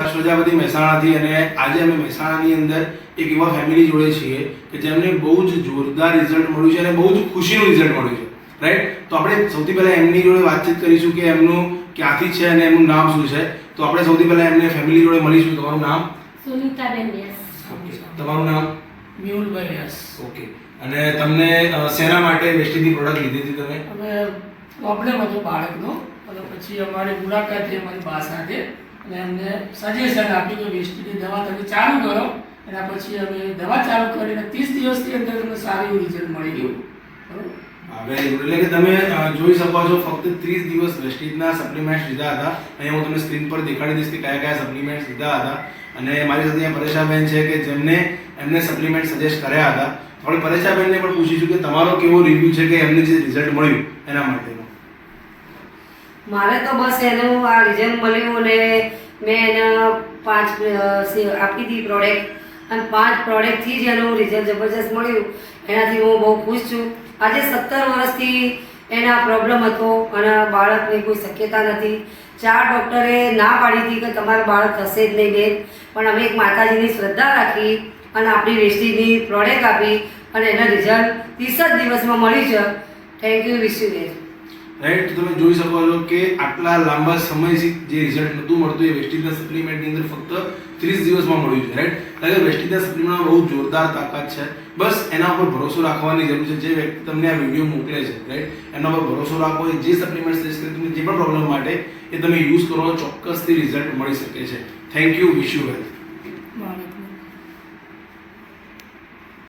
પ્રજાપતિ મહેસાણાથી અને આજે અમે મહેસાણાની અંદર એક એવા ફેમિલી જોડે છીએ કે જેમને બહુ જ જોરદાર રિઝલ્ટ મળ્યું છે અને બહુ જ ખુશીનું રિઝલ્ટ મળ્યું છે. રાઈટ તો આપણે સૌથી પહેલા એમની જોડે વાતચીત કરીશું કે એમનું ક્યાંથી છે અને એમનું નામ શું છે. તો આપણે સૌથી પહેલા એમને ફેમિલી જોડે મળીશું. તમારું નામ? સુનિતાબેન વ્યાસ તમારું નામ? મેહુલભાઈ યસ. ઓકે અને તમને શેના માટે વેસ્ટીની પ્રોડક્ટ લીધી હતી તમે? અમે પ્રોબ્લેમ હતો બાળકનો. અને પછી અમારી મુલાકાત થઈ અમારી બા સાથે. અને એમને સજેશન આપ્યું કે વેસ્ટની દવા, તમે ચાલુ કરો. એના પછી અમે દવા ચાલુ કરીને ત્રીસ દિવસની અંદર તમને સારું એવું રિઝલ્ટ મળી ગયું. બરાબર? હવે એટલે કે તમે જોઈ શકો છો, ફક્ત 30 દિવસ વેસ્ટિજના સપ્લિમેન્ટ્સ લીધા હતા. અહીંયા હું તમને સ્ક્રીન પર દેખાડી દઈશ કે કયા કયા સપ્લિમેન્ટ્સ લીધા હતા. અને મારી સાથે અહીંયા પરેશાબેન છે કે જેમને, એમને સપ્લિમેન્ટ સજેસ્ટ કર્યા હતા. થોડી પરેશાબેનને પણ પૂછીશું કે તમારો કેવો રિવ્યુ છે કે એમને જે રિઝલ્ટ મળ્યું એના માટેનો. મારે તો બસ એનું આ રિઝલ્ટ મળ્યું અને મેં એને પાંચ આપી હતી પ્રોડક્ટ અને પાંચ પ્રોડક્ટથી જ એનું રિઝલ્ટ જબરજસ્ત મળ્યું. એનાથી હું બહુ ખુશ છું. આજે સત્તર વર્ષથી એના પ્રોબ્લેમ હતો અને બાળકની કોઈ શક્યતા નથી. ચાર ડૉક્ટરે ના પાડી હતી કે તમારું બાળક થશે જ નહીં બેન. પણ અમે એક માતાજીની શ્રદ્ધા રાખી અને આપણી વેસ્ટીની પ્રોડક્ટ આપી અને એના રિઝલ્ટ ત્રીસ જ દિવસમાં મળી છે. થેન્ક યુ વિશ યુ બેન રાઈટ તો તમે જોઈ શકો છો કે આટલા લાંબા સમયથી જે રિઝલ્ટ નહોતું મળતું, એ વેસ્ટિંગના સપ્લિમેન્ટની અંદર ફક્ત 30 દિવસમાં મળ્યું છે રાઈટ કારણ કે વેસ્ટીજના સપ્લિમેન્ટમાં બહુ જોરદાર તાકાત છે. બસ એના ઉપર ભરોસો રાખવાની જરૂર છે, જે વ્યક્તિ તમને આ વીડિયો મોકલે છે રાઈટ એના પર ભરોસો રાખો જે સપ્લિમેન્ટ સજેસ્ટ તમને જે પણ પ્રોબ્લેમ માટે, એ તમે યુઝ કરો, ચોક્કસથી રિઝલ્ટ મળી શકે છે. Thank you wish you well